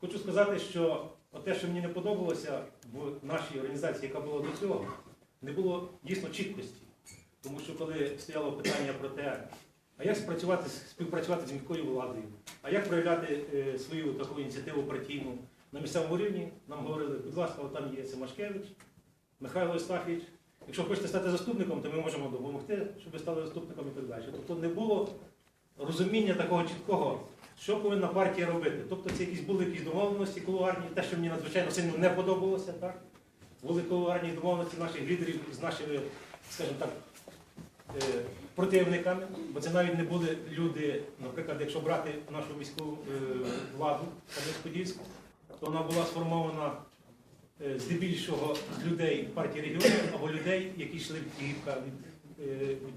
Хочу сказати, що те, що мені не подобалося в нашій організації, яка була до цього, не було дійсно чіткості. Тому що коли стояло питання про те, а як співпрацювати, співпрацювати з міською владою, а як проявляти е, свою таку ініціативу партійну на місцевому рівні, нам говорили, будь ласка, там є Семашкевич, Михайло Остафійович. Якщо хочете стати заступником, то ми можемо допомогти, щоб ви стали заступником і так далі. Тобто не було розуміння такого чіткого, що повинна партія робити. Тобто це якісь були якісь домовленості кулуарні, те, що мені надзвичайно сильно не подобалося, так? Були кулуарні домовленості наших лідерів з нашими, скажімо так, е, противниками, бо це навіть не були люди, наприклад, якщо брати нашу міську е, владу Кам'янськ-Подільську, то вона була сформована е, здебільшого з людей партії регіонів або людей, які йшли від Тігіпка,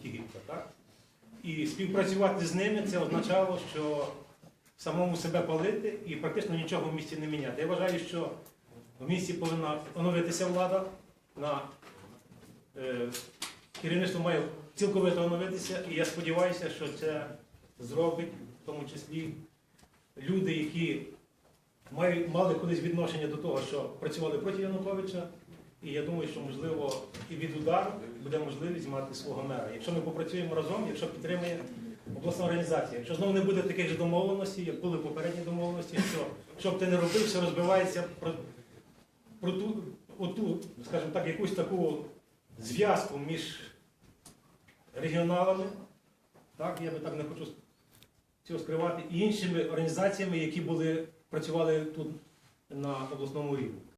від, так? І співпрацювати з ними це означало, що самому себе палити і практично нічого в місті не міняти. Я вважаю, що в місті повинна оновитися влада. На е, керівництво має цілковито оновитися, і я сподіваюся, що це зробить в тому числі люди, які мають, мали колись відношення до того, що працювали проти Януковича. І я думаю, що можливо і від удару буде можливість мати свого мера. Якщо ми попрацюємо разом, якщо підтримує обласна організація, якщо знову не буде таких же домовленостей, як були попередні домовленості, що що б ти не робив, все розбивається про, про ту, оту, скажімо так, якусь таку зв'язку між регіоналами, так, я би так не хочу цього скривати, і іншими організаціями, які були, працювали тут на обласному рівні.